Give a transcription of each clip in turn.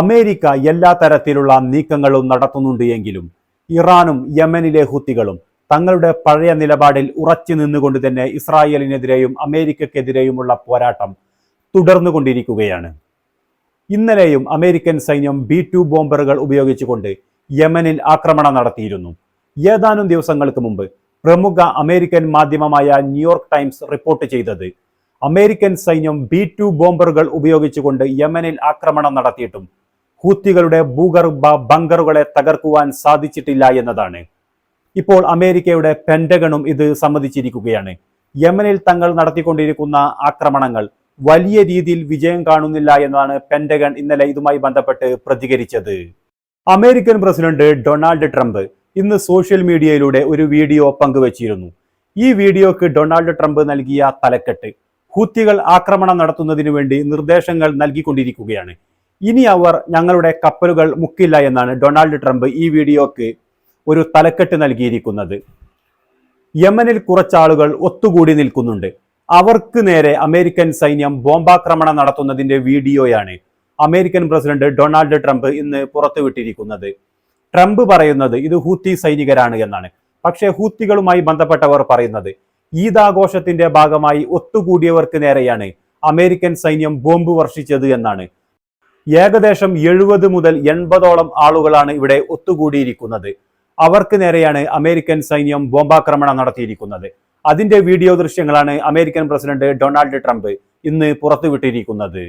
America എല്ലാ തരത്തിലുള്ള നീക്കങ്ങളും നടത്തുന്നുണ്ട് എങ്കിലും ഇറാനും യമനിലെ ഹുത്തികളും തങ്ങളുടെ പഴയ നിലപാടിൽ ഉറച്ചു നിന്നുകൊണ്ട് തന്നെ ഇസ്രായേലിനെതിരെയും അമേരിക്കക്കെതിരെയുമുള്ള പോരാട്ടം തുടർന്നുകൊണ്ടിരിക്കുകയാണ്. ഇന്നലെയും അമേരിക്കൻ സൈന്യം ബി ടു ബോംബറുകൾ ഉപയോഗിച്ചുകൊണ്ട് യമനിൽ ആക്രമണം നടത്തിയിരുന്നു. ഏതാനും ദിവസങ്ങൾക്ക് മുമ്പ് പ്രമുഖ അമേരിക്കൻ മാധ്യമമായ ന്യൂയോർക്ക് ടൈംസ് റിപ്പോർട്ട് ചെയ്തത് അമേരിക്കൻ സൈന്യം ബി ടു ബോംബറുകൾ ഉപയോഗിച്ചുകൊണ്ട് യമനിൽ ആക്രമണം നടത്തിയിട്ടും ഹൂത്തികളുടെ ഭൂഗർഭ ബങ്കറുകളെ തകർക്കുവാൻ സാധിച്ചിട്ടില്ല എന്നതാണ്. ഇപ്പോൾ അമേരിക്കയുടെ പെൻഡഗണും ഇത് സമ്മതിച്ചിരിക്കുകയാണ്. യമനിൽ തങ്ങൾ നടത്തിക്കൊണ്ടിരിക്കുന്ന ആക്രമണങ്ങൾ വലിയ രീതിയിൽ വിജയം കാണുന്നില്ല എന്നാണ് പെന്റഗൺ ഇന്നലെ ഇതുമായി ബന്ധപ്പെട്ട് പ്രതികരിച്ചത്. അമേരിക്കൻ പ്രസിഡന്റ് ഡൊണാൾഡ് ട്രംപ് ഇന്ന് സോഷ്യൽ മീഡിയയിലൂടെ ഒരു വീഡിയോ പങ്കുവച്ചിരുന്നു. ഈ വീഡിയോക്ക് ഡൊണാൾഡ് ട്രംപ് നൽകിയ തലക്കെട്ട്. ഹൂത്തികൾ ആക്രമണം നടത്തുന്നതിനു വേണ്ടി നിർദ്ദേശങ്ങൾ നൽകിക്കൊണ്ടിരിക്കുകയാണ്. ഇനി അവർ ഞങ്ങളുടെ കപ്പലുകൾ മുക്കില്ല എന്നാണ് ഡൊണാൾഡ് ട്രംപ് ഈ വീഡിയോക്ക് ഒരു തലക്കെട്ട് നൽകിയിരിക്കുന്നത്. യമനിൽ കുറച്ചാളുകൾ ഒത്തുകൂടി നിൽക്കുന്നുണ്ട്. അവർക്ക് നേരെ അമേരിക്കൻ സൈന്യം ബോംബാക്രമണം നടത്തുന്നതിന്റെ വീഡിയോയാണ് അമേരിക്കൻ പ്രസിഡന്റ് ഡൊണാൾഡ് ട്രംപ് ഇന്ന് പുറത്തുവിട്ടിരിക്കുന്നത്. ട്രംപ് പറയുന്നത് ഇത് ഹൂത്തി സൈനികരാണ് എന്നാണ്. പക്ഷേ ഹൂത്തികളുമായി ബന്ധപ്പെട്ടവർ പറയുന്നത് ഈദാഘോഷത്തിന്റെ ഭാഗമായി ഒത്തുകൂടിയവർക്ക് നേരെയാണ് അമേരിക്കൻ സൈന്യം ബോംബ് വർഷിച്ചത് എന്നാണ്. ഏകദേശം എഴുപത് മുതൽ എൺപതോളം ആളുകളാണ് ഇവിടെ ഒത്തുകൂടിയിരിക്കുന്നത്. അവർക്ക് നേരെയാണ് അമേരിക്കൻ സൈന്യം ബോംബാക്രമണം നടത്തിയിരിക്കുന്നത്. അതിന്റെ വീഡിയോ ദൃശ്യങ്ങളാണ് അമേരിക്കൻ പ്രസിഡന്റ് ഡൊണാൾഡ് ട്രംപ് ഇന്ന് പുറത്തുവിട്ടിരിക്കുന്നത്.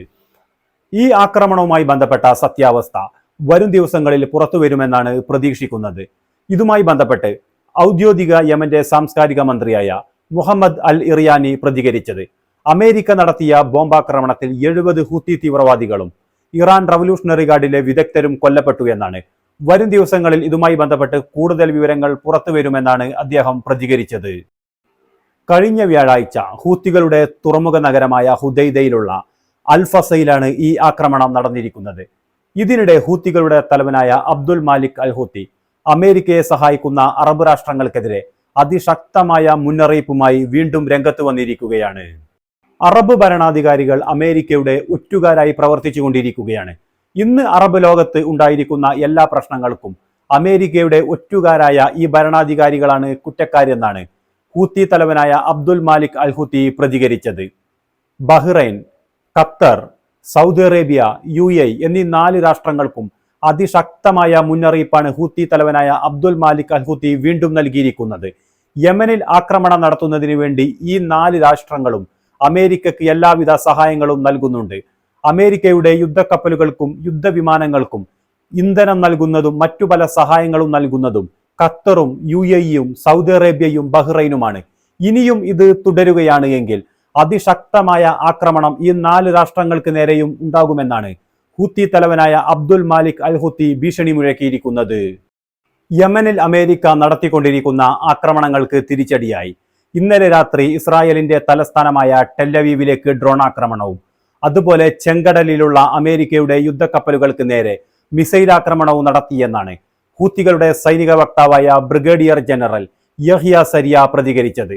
ഈ ആക്രമണവുമായി ബന്ധപ്പെട്ട സത്യാവസ്ഥ വരും ദിവസങ്ങളിൽ പുറത്തു വരുമെന്നാണ് പ്രതീക്ഷിക്കുന്നത്. ഇതുമായി ബന്ധപ്പെട്ട് ഔദ്യോഗിക യമന്റെ സാംസ്കാരിക മന്ത്രിയായ മുഹമ്മദ് അൽ ഇറിയാനി പ്രതികരിച്ചത്. അമേരിക്ക നടത്തിയ ബോംബാക്രമണത്തിൽ എഴുപത് ഹൂത്തി തീവ്രവാദികളും ഇറാൻ റവല്യൂഷണറി ഗാർഡിലെ വിദഗ്ധരും കൊല്ലപ്പെട്ടു എന്നാണ്. വരും ദിവസങ്ങളിൽ ഇതുമായി ബന്ധപ്പെട്ട് കൂടുതൽ വിവരങ്ങൾ പുറത്തു വരുമെന്നാണ് അദ്ദേഹം പ്രതികരിച്ചത്. കഴിഞ്ഞ വ്യാഴാഴ്ച ഹൂത്തികളുടെ തുറമുഖ നഗരമായ ഹുദൈദയിലുള്ള അൽഫസയിലാണ് ഈ ആക്രമണം നടന്നിരിക്കുന്നത്. ഇതിനിടെ ഹൂത്തികളുടെ തലവനായ അബ്ദുൽ മാലിക് അൽ ഹൂത്തി അമേരിക്കയെ സഹായിക്കുന്ന അറബ് രാഷ്ട്രങ്ങൾക്കെതിരെ അതിശക്തമായ മുന്നറിയിപ്പുമായി വീണ്ടും രംഗത്ത് വന്നിരിക്കുകയാണ്. അറബ് ഭരണാധികാരികൾ അമേരിക്കയുടെ ഒറ്റുകാരായി പ്രവർത്തിച്ചു കൊണ്ടിരിക്കുകയാണ് ഇന്ന് അറബ് ലോകത്ത് ഉണ്ടായിരിക്കുന്ന എല്ലാ പ്രശ്നങ്ങൾക്കും അമേരിക്കയുടെ ഒറ്റുകാരായ ഈ ഭരണാധികാരികളാണ് കുറ്റക്കാരെന്നാണ് ഹൂത്തി തലവനായ അബ്ദുൽ മാലിക് അൽ ഹൂത്തി പ്രതികരിച്ചത്. Bahrain Qatar Saudi Arabia U A എന്നീ നാല് രാഷ്ട്രങ്ങൾക്കും അതിശക്തമായ മുന്നറിയിപ്പാണ് ഹൂത്തി തലവനായ അബ്ദുൽ മാലിക് അൽ ഹൂത്തി വീണ്ടും നൽകിയിരിക്കുന്നത്. യമനിൽ ആക്രമണം നടത്തുന്നതിന് വേണ്ടി ഈ നാല് രാഷ്ട്രങ്ങളും അമേരിക്കക്ക് എല്ലാവിധ സഹായങ്ങളും നൽകുന്നുണ്ട്. അമേരിക്കയുടെ യുദ്ധക്കപ്പലുകൾക്കും യുദ്ധവിമാനങ്ങൾക്കും ഇന്ധനം നൽകുന്നതും മറ്റു പല സഹായങ്ങളും നൽകുന്നതും ഖത്തറും യു എയും സൗദി അറേബ്യയും ബഹ്റൈനുമാണ്. ഇനിയും ഇത് തുടരുകയാണ് എങ്കിൽ അതിശക്തമായ ആക്രമണം ഈ നാല് രാഷ്ട്രങ്ങൾക്ക് നേരെയും ഉണ്ടാകുമെന്നാണ് ഹൂത്തി തലവനായ അബ്ദുൽ മാലിക് അൽ ഹൂത്തി ഭീഷണി മുഴക്കിയിരിക്കുന്നത്. യമനിൽ അമേരിക്ക നടത്തിക്കൊണ്ടിരിക്കുന്ന ആക്രമണങ്ങൾക്ക് തിരിച്ചടിയായി. ഇന്നലെ രാത്രി ഇസ്രായേലിന്റെ തലസ്ഥാനമായ ടെല്ലവീവിലേക്ക് ഡ്രോൺ ആക്രമണവും അതുപോലെ ചെങ്കടലിലുള്ള അമേരിക്കയുടെ യുദ്ധക്കപ്പലുകൾക്ക് നേരെ മിസൈൽ ആക്രമണവും നടത്തിയെന്നാണ് ഹൂത്തികളുടെ സൈനിക വക്താവായ ബ്രിഗേഡിയർ ജനറൽ യഹിയ സരിയ പ്രതികരിച്ചത്.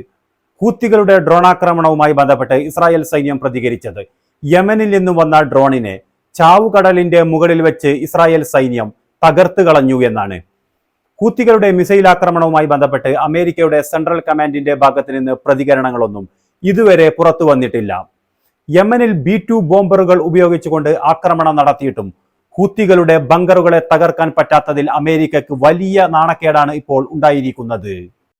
ഹൂത്തികളുടെ ഡ്രോണാക്രമണവുമായി ബന്ധപ്പെട്ട് ഇസ്രായേൽ സൈന്യം പ്രതികരിച്ചത് യമനിൽ നിന്നും വന്ന ഡ്രോണിനെ ചാവുകടലിന്റെ മുകളിൽ വെച്ച് ഇസ്രായേൽ സൈന്യം തകർത്തു കളഞ്ഞു എന്നാണ് ഹൂത്തികളുടെ മിസൈൽ ആക്രമണവുമായി ബന്ധപ്പെട്ട് അമേരിക്കയുടെ സെൻട്രൽ കമാൻഡിന്റെ ഭാഗത്ത് നിന്ന് പ്രതികരണങ്ങളൊന്നും ഇതുവരെ പുറത്തു വന്നിട്ടില്ല. യമനിൽ ബി ടു ബോംബറുകൾ ഉപയോഗിച്ചുകൊണ്ട് ആക്രമണം നടത്തിയിട്ടും ഹൂത്തികളുടെ ബങ്കറുകളെ തകർക്കാൻ പറ്റാത്തതിൽ അമേരിക്കക്ക് വലിയ നാണക്കേടാണ് ഇപ്പോൾ ഉണ്ടായിരിക്കുന്നത്.